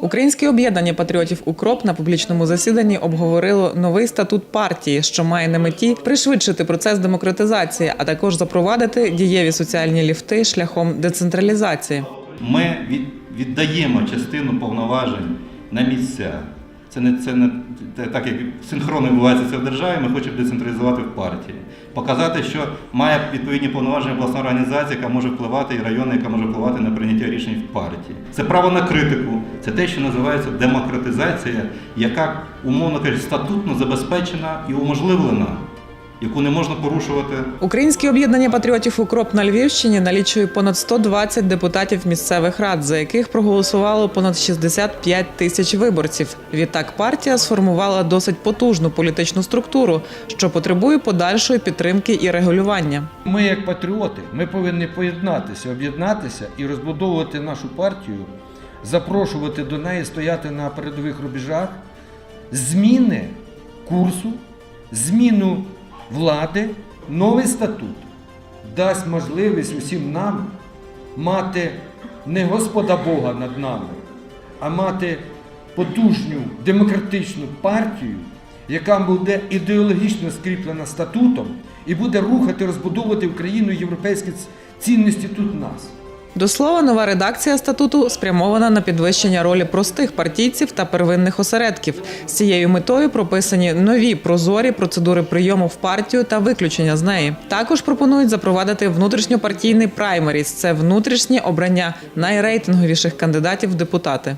Українське об'єднання патріотів Укроп на публічному засіданні обговорило новий статут партії, що має на меті пришвидшити процес демократизації, а також запровадити дієві соціальні ліфти шляхом децентралізації. Ми від, віддаємо частину повноважень на місця. Це не це не так, як синхронно відбувається це в державі. Ми хочемо децентралізувати в партії, показати, що має відповідні повноваження обласна організація, яка може впливати, і районна, яка може впливати на прийняття рішень в партії. Це право на критику, це те, що називається демократизація, яка умовно кажучи, статутно забезпечена і уможливлена, яку не можна порушувати. Українське об'єднання патріотів Укроп на Львівщині налічує понад 120 депутатів місцевих рад, за яких проголосувало понад 65 тисяч виборців. Відтак партія сформувала досить потужну політичну структуру, що потребує подальшої підтримки і регулювання. Ми, як патріоти, ми повинні поєднатися, об'єднатися і розбудовувати нашу партію, запрошувати до неї стояти на передових рубежах, зміни курсу, зміну влади, новий статут дасть можливість усім нам мати не Господа Бога над нами, а мати потужну демократичну партію, яка буде ідеологічно скріплена статутом і буде рухати, розбудовувати Україну європейські цінності тут нас. До слова, нова редакція статуту спрямована на підвищення ролі простих партійців та первинних осередків. З цією метою прописані нові прозорі процедури прийому в партію та виключення з неї. Також пропонують запровадити внутрішньопартійний праймеріс – це внутрішнє обрання найрейтинговіших кандидатів в депутати.